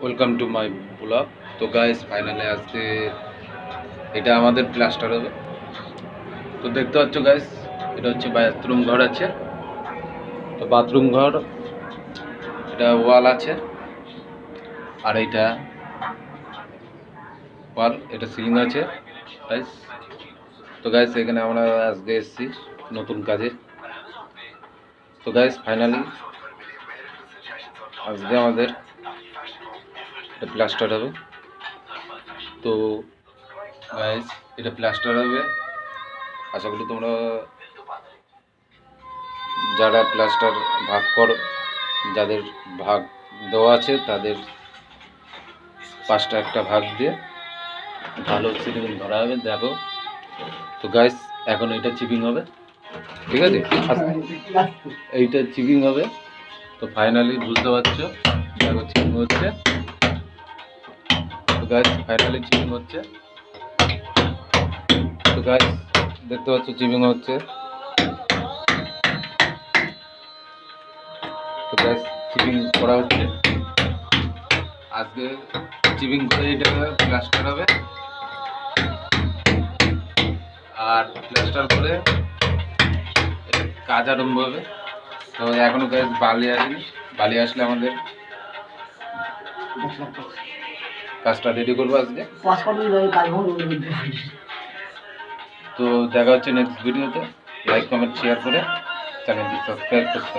Welcome to my blog তো guys ফাইনালে আজকে এটা আমাদের প্লাস্টার হবে। তো দেখতে পাচ্ছ গাইস এটা হচ্ছে বাথরুম ঘর আছে। তো বাথরুম ঘর, এটা ওয়াল আছে। আর এইটা ওয়াল এটা সিলিং আছে। গাইস তো গাইস এখানে আমরা আজকে এসেছি নতুন কাজে। তো গাইস ফাইনালি আজকে আমাদের এটা প্লাস্টার হবে। তো গাইস এটা প্লাস্টার হবে। আশা করি তোমরা যারা প্লাস্টার ভাগ কর, যাদের ভাগ দেওয়া আছে, তাদের পাঁচটা একটা ভাগ দিয়ে ভালো সিলিং ধরা হবে, দেখো। তো গাইস এখন এটা চিপিং হবে। ঠিক আছে? এইটা চিপিং হবে। তো ফাইনালি বুঝতে পারছ, দেখো চিপিং হচ্ছে। গাছ ফাইনালি চিপিং হচ্ছে। তো গাছ দেখতে পাচ্ছ চিপিং হচ্ছে। তো গাছ চিপিং করা হচ্ছে। আজকে চিপিং করে এটা প্লাস্টার হবে। আর প্লাস্টার করে কাজ আরম্ভ হবে। তো এখনও গ্যাস বালি আসেনি। বালি আসলে আমাদের কাজটা রেডি করব আজকে। তো দেখা হচ্ছে নেক্সট ভিডিওতে লাইক কমেন্ট শেয়ার করে চ্যানেলটি সাবস্ক্রাইব করতে